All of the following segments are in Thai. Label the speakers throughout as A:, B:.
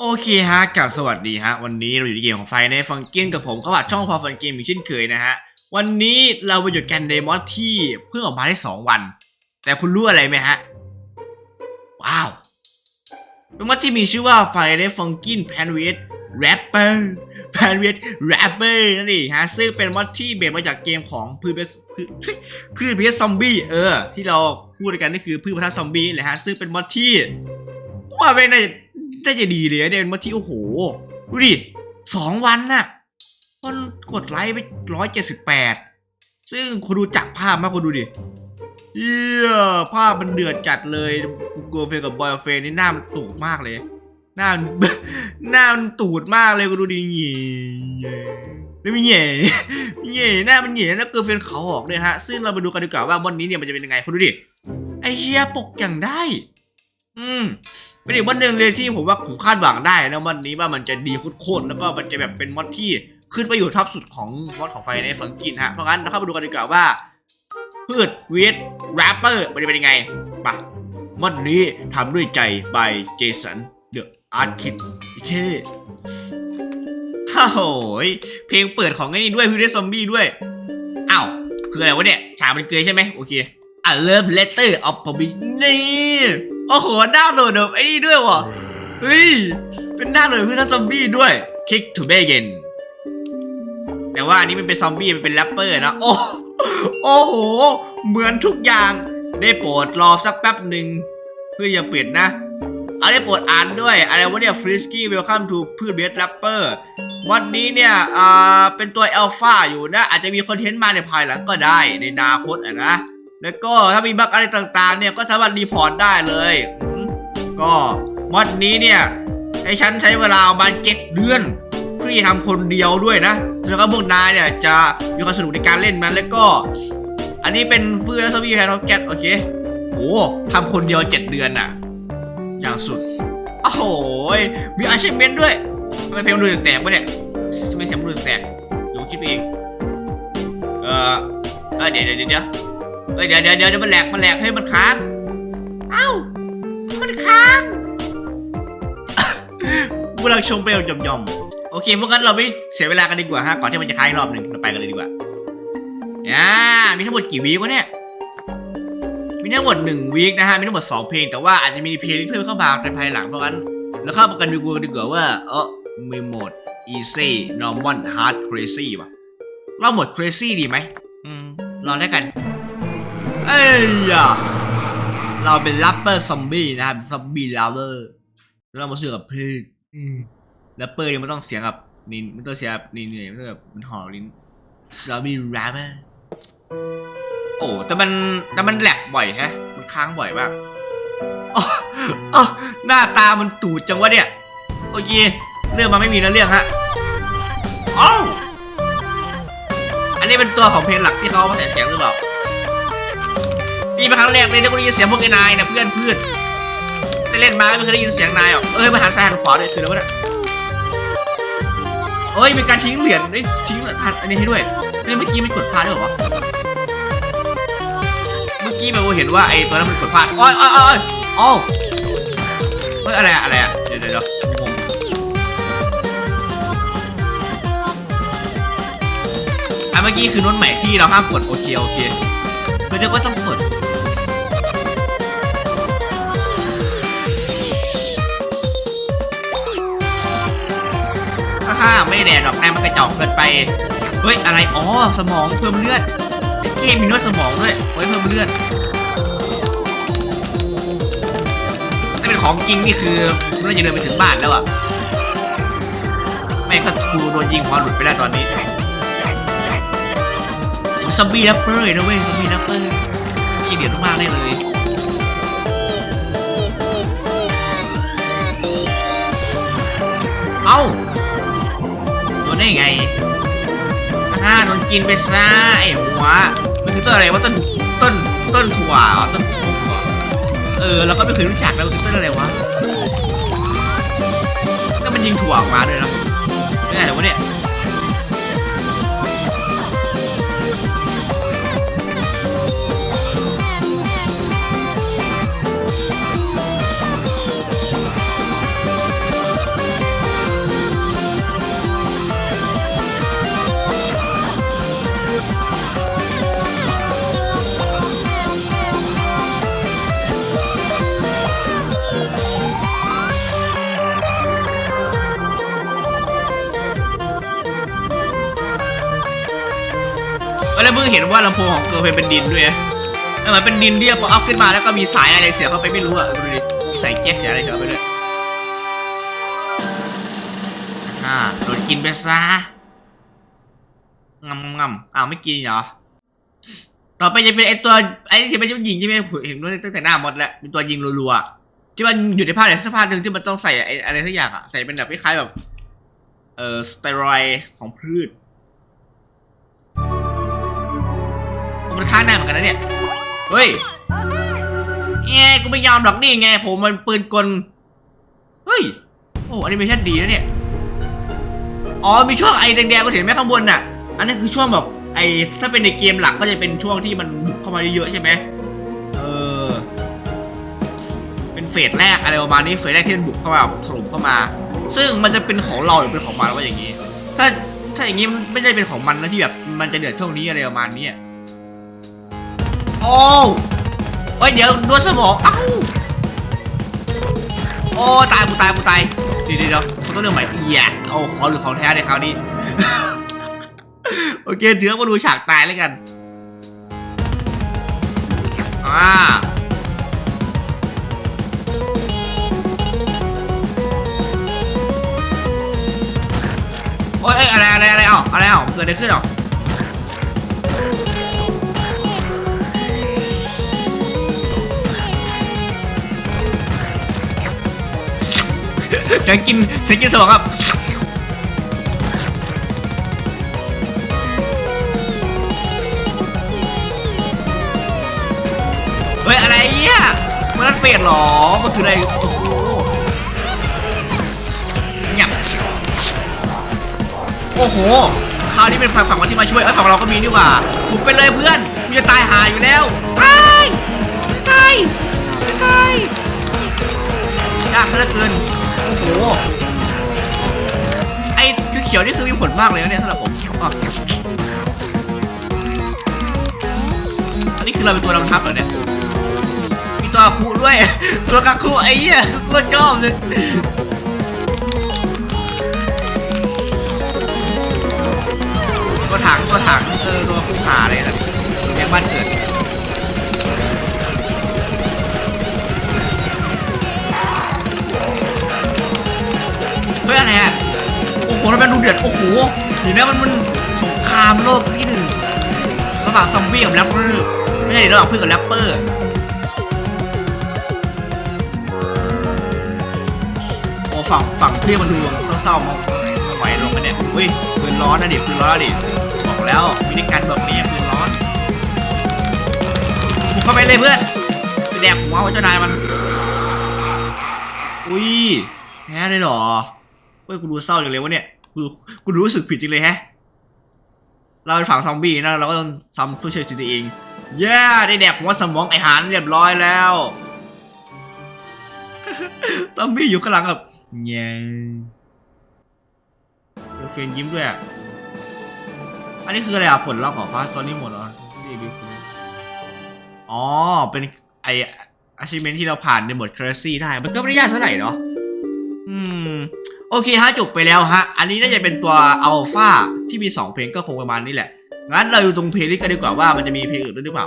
A: โอเคฮะกับสวัสดีฮะ วันนี้เราอยู่ในเกมของไฟในฟังเกนกับผมก็บัดช่องพอฟังเกมอีกเช่นเคยนะฮะ วันนี้เราไปอยู่กันในมอดที่เพิ่งออกมาได้ 2 วัน แต่คุณรู้อะไรไหมฮะ ว้าวเป็นมอดที่มีชื่อว่าไฟในฟังกินแพนเวทแรปเปอร์แพนเวทแรปเปอร์นั่นเองฮะ ซึ่งเป็นมอดที่เบสมาจากเกมของพืชเบสพืชพืชเบสซอมบี้เออ ที่เราพูดกันนี่คือพืชพันธุ์ซอมบี้แหละฮะซึ่งเป็นมอดที่ว่าไม่น่าจะ น่าจะดีเลยนะเนี่ยมาที่โอ้โหดูดิสองวันน่ะคนกดไลค์ไปร้อยเจ็ดสิบแปดซึ่งคนดูจักภาพมากคนดูดิเยี่ยภาพมันเดือดจัดเลยกูโกเฟกับบอยเฟนนี่หน้ามันตูดมากเลย หน้าหน้ามันตูดมากเลยกูดูดิเหย่ไม่มีเย่เหย่หน้ามันเย่แล้วเกิร์ลเฟนเขาออกเลยฮะ ซึ่งเรามาดูกันดีกว่าว่าวันนี้เนี่ยมันจะเป็นยังไงคุณดูดิไอเฮียปกอย่างได้ อืมเป็นอีกวันหนึ่งเลยที่ผมว่าผมคาดหวังได้นะวันนี้ว่ามันจะดีโคตรๆแล้วก็มันจะแบบเป็นมอดที่ขึ้นไปอยู่ท็อปสุดของมอดของไฟในฝังกินฮะเพราะงั้นเราเข้ามาดูกันดีกว่าว่าพืชเวทแรปเปอร์มันจะเป็นยังไงปะมอดนี้ทำด้วยใจ by Jason The Art Kid โอเคโอ้โหยเพลงเปิดของไอ้นี่ด้วยพิวเดซอมบี้ด้วยอ้าวคืออะไรวะเนี่ยฉากมันเกยใช่ไหมโอเค I love letter of p o m i นี่ โอ้โหหน้าโหลดแบบไอ้นี่ด้วยวะเฮ้ย เป็นหน้าโหลดเพื่อซอมบี้ด้วย Kick to begin แต่ว่าอันนี้มันเป็นซอมบี้มันเป็นแรปเปอร์นะ โอ้โอ้โห เหมือนทุกอย่าง ได้โปรดรอสักแป๊บหนึ่งเพื่ออย่าปิดนะเอาได้โปรดอ่านด้วย อะไรวะเนี่ยฟริสกี้เวลคัมทูพืชเบสแรปเปอร์วันนี้เนี่ยอ่าเป็นตัวอัลฟาอยู่นะ อาจจะมีคอนเทนต์มาในภายหลังก็ได้ในอนาคตอะนะ แล้วก็ถ้ามีบั๊กอะไรต่างๆ เนี่ยก็สามารถรีพอร์ตได้เลย ก็มอดนี้เนี่ยให้ฉันใช้เวลาประมาณเจ็ดเดือนเพื่อทำคนเดียวด้วยนะ แล้วก็พวกนายเนี่ยจะมีความสนุกในการเล่นมันแล้วก็ อันนี้เป็นเพื่อสวีแทนท็อปแกตโอเคโอ้ทำคนเดียวเจ็ดเดือนน่ะอย่างสุดโอ้โหมีอาชีพเมนด้วยทำไมเพลงมันดูแตกๆวะเนี่ยทำไมเสียงมันดูแตกๆเดี๋ยวคิดเองเออเดี๋ยวเดี๋ยวเดี๋ยว เอ้ยเดี๋ยวเดี๋ยวเดี๋ยวมันแหลกมันแหลกให้มันค้างเอ้ามันค้างกูกำลังชมไปหย่อมๆโอเคพวกนั้นเราไม่เสียเวลากันดีกว่าฮะก่อนที่มันจะค้างอีกรอบหนึ่งเราไปกันเลยดีกว่าอ่ามีทั้งหมดกี่วีควะเนี่ยมีทั้งหมดหนึ่งวีคนะฮะมีทั้งหมดสองเพลง แต่ว่าอาจจะมีเพลงที่เพิ่มเข้ามาในภายหลังเพราะงั้นเราเข้ากันดูกันดีกว่าว่าเออมีโหมด easy normal hard crazy ว่ะเราโหมด crazy ดีไหมอืมรอแล้วกัน เอ้ยอะเราเป็นแรปเปอร์ซอมบี้นะครับซอมบี้ลาเวอร์แล้วเรามาสู้กับพืชแรปเปอร์เนี่ยมันต้องเสียงแบบนี่มันต้องเสียงแบบนี่เหนื่อยมันต้องแบบมันห่อลิ้นซอมบี้แรปเปอร์โอ้แต่มันแต่มันแหลกบ่อยแฮะ มันค้างบ่อยมากอ๋ออ๋อหน้าตามันตูดจังวะเนี่ย โอเค เรื่องมาไม่มีนะเรื่องฮะอ้าวอันนี้เป็นตัวของเพลงหลักที่เขาเอามาใส่เสียงหรือเปล่า นี่เป็นครั้งแรกเลยที่กูได้ยินเสียงพวกไอ้นายนะเพื่อนเพื่อนแต่เล่นมาไม่เคยได้ยินเสียงนายหรอกเอ้ยมาหันซ้ายหันขวาด้วยคืออะไรวะเนี่ยเอ้ยมีการทิ้งเหรียญได้ทิ้งทันอันนี้ให้ด้วยนี่เมื่อกี้ไม่กดพลาดด้วยเหรอวะเมื่อกี้แบบเห็นว่าไอ้ตัวนั้นมันกดพลาดอ้ยอ้ยอ้ยอ้เฮ้ยอะไรอะอะไรอะเดี๋ยวเดี๋ยวเดี๋ยวงงอะเมื่อกี้คือโน้ตใหม่ที่เราห้ามกดโอเคโอเคไม่ได้ว่าต้องกดาไม่แดดหรอกนายมันกระจอกเกินไป เฮ้ยอะไร อ๋อ สมองเพิ่มเลือดไอ้เกมมีนวดสมองด้วยไว้เพิ่มเลือดถ้าเป็นของจริงนี่คือน่าจะเดินไปถึงบ้านแล้วอะไม่ก็กูโดนยิงพอหลุดไปแล้วตอนนี้ซอมบี้แรปเปอร์นะเว้ยซอมบี้แรปเปอร์นี่เดือดมากเลยเอ้า นได้ไงฮ่าโดนกินไปซะไอ้หัวมันคือต้นอะไรวะต้นต้นต้นถั่วเหรอต้นฟุกเหรอเออเราก็ไม่เคยรู้จักแล้วมันคือต้นอะไรวะก็มันยิงถั่วออกมาด้วยนะไม่ได้หรอวะเนี่ย แล้วมึงเห็นว่าลำโพงของเกิร์ลเพลเป็นดินด้วยนะเออมันเป็นดินที่พออัพขึ้นมาแล้วก็มีสายอะไรเสียบเข้าไปไม่รู้อะดูดิมีสายแก๊สเสียอะไรเสียบเข้าไปด้วยอ่าโดนกินไปซะงำงำอ้าวไม่กินเหรอต่อไปจะเป็นไอตัวไอที่เป็นยิงใช่ไหมผมเห็นตั้งแต่หน้ามดแล้วเป็นตัวยิงรัวๆที่มันอยู่ในภาคไหนสักภาคหนึ่งที่มันต้องใส่ไออะไรสักอย่างอะใส่เป็นแบบคล้ายๆแบบเอ่อสเตียรอยด์ของพืช มันฆ่าได้เหมือนกันนะเนี่ย เฮ้ยเอ้กูไม่ยอมหรอกนี่ไง ผมมันปืนกล เฮ้ย โอ้อนิเมชั่นดีนะเนี่ย อ๋อ มีช่วงไอ้แดงๆก็เห็นไหมข้างบนน่ะ อันนั้นคือช่วงแบบไอ้ถ้าเป็นในเกมหลักก็จะเป็นช่วงที่มันบุกเข้ามาเยอะๆใช่ไหมเออ เป็นเฟสแรกอะไรประมาณนี้ เฟสแรกที่มันบุกเข้ามาแบบถล่มเข้ามา ซึ่งมันจะเป็นของเราหรือเป็นของมันว่าอย่างนี้ ถ้าถ้าอย่างนี้มันไม่ได้เป็นของมันนะที่แบบมันจะเดือดช่วงนี้อะไรประมาณนี้อะ โอ้เอ้ยเดี๋ยวดวสมองเอ้าโอ้ตายกูตายกูตายเดี๋ยวเดี๋ยวเดี๋ยวกูต้องเริ่มใหม่อย่าโอ้ขอหรือของแท้ในคราวนี้ โอเคเดี๋ยวมาดูฉากตายแล้วกันอ่าโอ้ยอ้อะไรอะไรอะไรอะอะไรอะเกิดอะไรขึ้นอะ เสียงกินเสียงกินสมองครับเฮ้ยอะไรเนี่ยมันดันเฟดเหรอมันคืออะไรโอ้โหเงียบโอ้โหคราวนี้เป็นฝั่งฝั่งวันที่มาช่วยเอ้ฝั่งเราก็มีนี่หว่าบุกไปเลยเพื่อนกูจะตายหาอยู่แล้วตายตายตายยากซะเหลือเกิน หไอ้คือเขียวนี่คือมีผลมากเลยนะเนี่ยสำหรับผมอ,อันนี้คือเราเป็นตัวนำทัพเหรอเนี่ยมีตัวคูด้วย ตัวกาคูไอ้เหี้ยกูชอบเลยตัวถังตัวถังเออตัวคูขาเลยนะเรียกบ้านเกิด เฮ้ยอะไรอะโอ้โหทำไมดูเดือดโอ้โหเห็นไหมมันมันสงครามโลกที่หนึ่งระหว่างซอมบี้กับแรปเปอร์ไม่ใช่ระหว่างเพื่อนกับแรปเปอร์โอ้ฝั่งฝั่งเพื่อนมันดูเศร้าๆมั้งไหวลงกันเนี่ยเฮ้ยปืนร้อนนะดิปืนร้อนนะดิบอกแล้ววิธีการแบบนี้ปืนร้อนบุกเข้าไปเลยเพื่อนไปแดกหัวไว้เจ้านายมันอุ้ยแพ้เลยเหรอ เฮ้ยกูดูเศร้าจังเลยวะเนี่ยกูกูรู้สึกผิดจริงเลยแฮะ เราเป็นฝั่งซอมบี้นะเราก็ต้องซ้ำเพื่อช่วยชีวิตตัวเองเย้ได้แดกหัวสมองไอหานเรียบร้อยแล้วซอมบี้อยู่ข้างหลังแบบเงี้ยเดี๋ยวเฟนยิ้มด้วยอะอันนี้คืออะไรอะผลลัพธ์ของฟาสตอนนี้หมดเหรอนี่ดูคืออ๋อ เป็นไอ achievement ที่เราผ่านในหมวด crazy ได้ มันก็ไม่ได้ยากเท่าไหร่เนาะ โอเคฮะจบไปแล้วฮะ อันนี้น่าจะเป็นตัวอัลฟาที่มี 2 เพลงก็คงประมาณนี้แหละ งั้นเราอยู่ตรงเพลงนี้กันดีกว่าว่ามันจะมีเพลงอื่นด้วยหรือเปล่า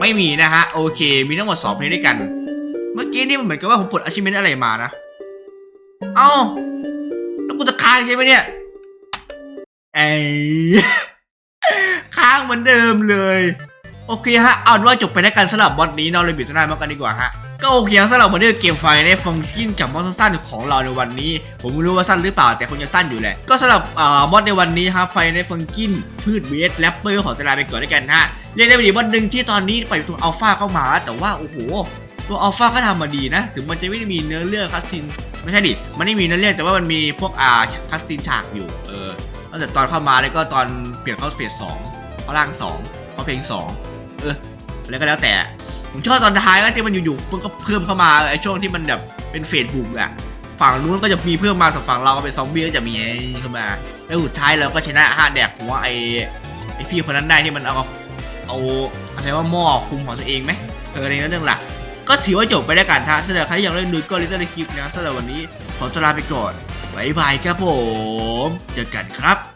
A: ไม่มีนะฮะ โอเค มีทั้งหมด 2 เพลงด้วยกัน เมื่อกี้นี่มันเหมือนกับว่าผมปลด achievement อะไรมานะ เอ้า แล้วกูจะค้างใช่ไหมเนี่ย ไอ้ค้างเหมือนเดิมเลย โอเคฮะ เอาเป็นว่าจบไปแล้วกันสำหรับบอทนี้เราเลยบิดสนามากันดีกว่าฮะก็โอเคสำหรับวันนี้เกมไฟในฟังกินกับมอสสั้นของเราในวันนี้ ผมไม่รู้ว่าสั้นหรือเปล่าแต่คงจะสั้นอยู่แหละก็สำหรับอ่ามอดในวันนี้ครับไฟในฟังกินพืชเวสแรปเปอร์ของตลาไปก่อนด้วยกันฮะเรียกได้ว่าดีวันหนึ่งที่ตอนนี้ปล่อยตัวอัลฟาเข้ามา แต่ว่าโอ้โหตัวอัลฟาก็ทำมาดีนะ ถึงมันจะไม่ได้มีเนื้อเรื่องคัสซินไม่ใช่ดิมันไม่มีเนื้อเรื่องแต่ว่ามันมีพวกอาคัสซินฉากอยู่เออตั้งแต่ตอนเข้ามาแล้วก็ตอนเปลี่ยนเข้าเฟสสองเข้าร่างสองเข้าเพลงสอง เออแล้วก็แล้วแต่ ผมชอบตอนท้ายว่าที่มันอยู่ๆมันก็เพิ่มเข้ามาไอ้ช่วงที่มันแบบเป็นเฟสบุกอะฝั่งนู้นก็จะมีเพิ่มมาแต่ฝั่งเราก็เป็นซอมบี้ก็จะมีไอ้เข้ามา แล้วสุดท้ายเราก็ชนะห้าแดกหัวไอ้ไอ้พี่คนนั้นได้ที่มันเอาเอาอะไรว่าหม้อคุมของตัวเองไหมเออในนั้นเรื่องหลักก็ถือว่าจบไปแล้กันฮะสำหรับใครที่ยังเล่นดูก็ลิตเติ้ลคลิปนะสำหรับวันนี้ขอตัวลาไปก่อนบายบายครับผม เจอกันครับ